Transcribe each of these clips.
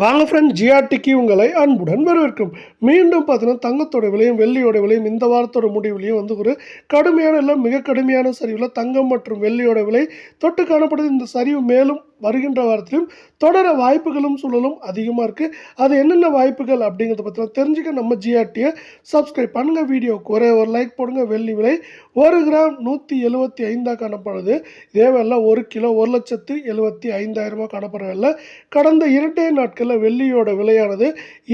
வாங்க ஃப்ரெண்ட் ஜிஆர்டிக்கு உங்களை அன்புடன் வரவேற்கும். மீண்டும் பார்த்தீங்கன்னா தங்கத்தோட விலையும் வெள்ளியோட விலையும் இந்த வாரத்தோட முடிவுலையும் வந்து ஒரு கடுமையான இல்லை மிக கடுமையான சரிவில் தங்கம் மற்றும் வெள்ளியோட விலை தொட்டு காணப்படுது. இந்த சரிவு மேலும் வருகின்ற வாரத்திலும் தொடர வாய்ப்புகளும் சூழலும் அதிகமாக இருக்குது அது என்னென்ன வாய்ப்புகள் அப்படிங்கிறத பற்றி தெரிஞ்சுக்க நம்ம ஜிஆர்டியை சப்ஸ்கிரைப் பண்ணுங்கள் வீடியோவுக்கு ஒரே ஒரு லைக் போடுங்க. வெள்ளி விலை ஒரு கிராம் நூற்றி எழுபத்தி ஐந்தாக காணப்படுது. இதே வேலை ஒரு கிலோ ஒரு லட்சத்து எழுபத்தி ஐந்தாயிரமாக காணப்படவில்லை கடந்த இரண்டே நாட்களில் வெள்ளியோட விலையானது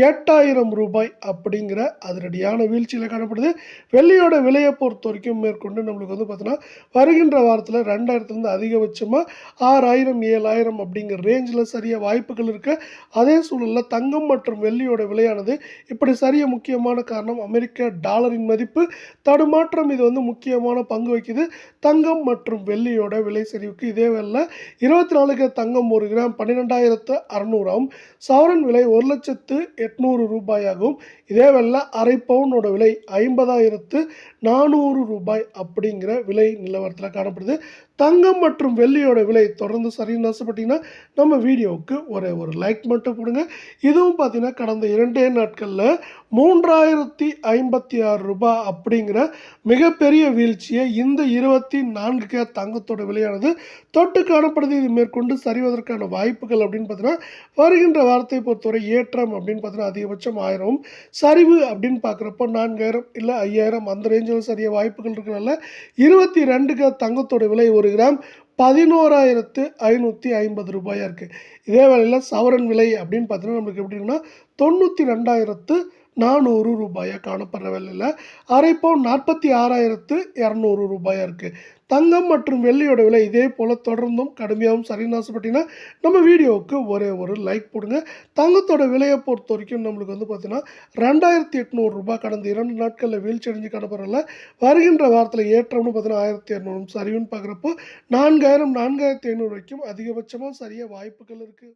எட்டாயிரம் ரூபாய் அப்படிங்கிற அதிரடியான வீழ்ச்சியில் காணப்படுது. வெள்ளியோட விலையை பொறுத்த வரைக்கும் மேற்கொண்டு நம்மளுக்கு வந்து பார்த்தோன்னா வருகின்ற வாரத்தில் ரெண்டாயிரத்துலேருந்து அதிகபட்சமாக ஆறாயிரம் ஏழாயிரம் ஆயிரம் அப்படிங்கிற ரேஞ்சில் சரிய வாய்ப்புகள் இருக்குது அதே சூழலில் தங்கம் மற்றும் வெள்ளியோட விலையானது இப்படி சரிய முக்கியமான காரணம் அமெரிக்க டாலரின் மதிப்பு. தடுமாற்றம் இது வந்து முக்கியமான பங்கு வகிக்குது. தங்கம் மற்றும் வெள்ளியோட விலை சரிவுக்கு இதே வேலை இருபத்தி நாலுக்கு தங்கம் ஒரு கிராம் பன்னிரெண்டாயிரத்து அறநூறாம் சவரன் விலை ஒரு லட்சத்து எட்நூறு ரூபாயாகும். இதே வேலை அரை பவுனோட விலை ஐம்பதாயிரத்து நானூறு ரூபாய் அப்படிங்கிற விலை நிலவரத்தில் காணப்படுது. தங்கம் மற்றும் வெள்ளியோட விலை தொடர்ந்து சரின்னு ஆசைப்பட்டீங்கன்னா நம்ம வீடியோவுக்கு ஒரே ஒரு லைக் மட்டும் கொடுங்க. இதுவும் பார்த்தீங்கன்னா கடந்த இரண்டே நாட்களில் மூன்றாயிரத்தி ஐம்பத்தி ஆறு ரூபாய் அப்படிங்கிற மிகப்பெரிய வீழ்ச்சியை இந்த இருபத்தி நான்கு கே தங்கத்தோட விலையானது தொட்டு காணப்படுது. இது மேற்கொண்டு சரிவதற்கான வாய்ப்புகள் அப்படின்னு பார்த்தீங்கன்னா வருகின்ற வாரத்தை பொறுத்தவரை ஏற்றம் அப்படின்னு பார்த்தீங்கன்னா அதிகபட்சம் ஆயிரம். சரிவு அப்படின்னு பார்க்குறப்போ நான்காயிரம் இல்லை ஐயாயிரம். அந்த ரேஞ்சில் சரிய வாய்ப்புகள் இருக்கிறனால இருபத்தி ரெண்டுக்கு தங்கத்தோட விலை ஒரு கிராம் பதினோராயிரத்து ஐநூற்றி ஐம்பது ரூபாயாக இருக்குது இதே வேளையில் சவரன் விலை அப்படின்னு பார்த்தீங்கன்னா நம்மளுக்கு எப்படின்னா தொண்ணூற்றி ரெண்டாயிரத்து நானூறு ரூபாயாக காணப்படுற விலையில் அரை பவுன் நாற்பத்தி ஆறாயிரத்து இரநூறு ரூபாயாக இருக்குது தங்கம் மற்றும் வெள்ளியோட விலை இதே போல் தொடர்ந்தும் கடுமையாகவும் சரின்னு ஆசைப்பட்டீங்கன்னா நம்ம வீடியோவுக்கு ஒரே ஒரு லைக் போடுங்க. தங்கத்தோட விலையை பொறுத்த வரைக்கும் நம்மளுக்கு வந்து பார்த்தீங்கன்னா ரெண்டாயிரத்தி எட்நூறு ரூபாய் கடந்த இரண்டு நாட்களில் வீழ்ச்சி அடைஞ்சு காணப்படுறல வருகின்ற வாரத்தில் ஏற்றம்னு பார்த்தீங்கன்னா ஆயிரத்தி இரநூறு சரிவுன்னு பார்க்குறப்போ நான்காயிரம் நான்காயிரத்தி ஐநூறு வரைக்கும் அதிகபட்சமாக சரியாக வாய்ப்புகள் இருக்குது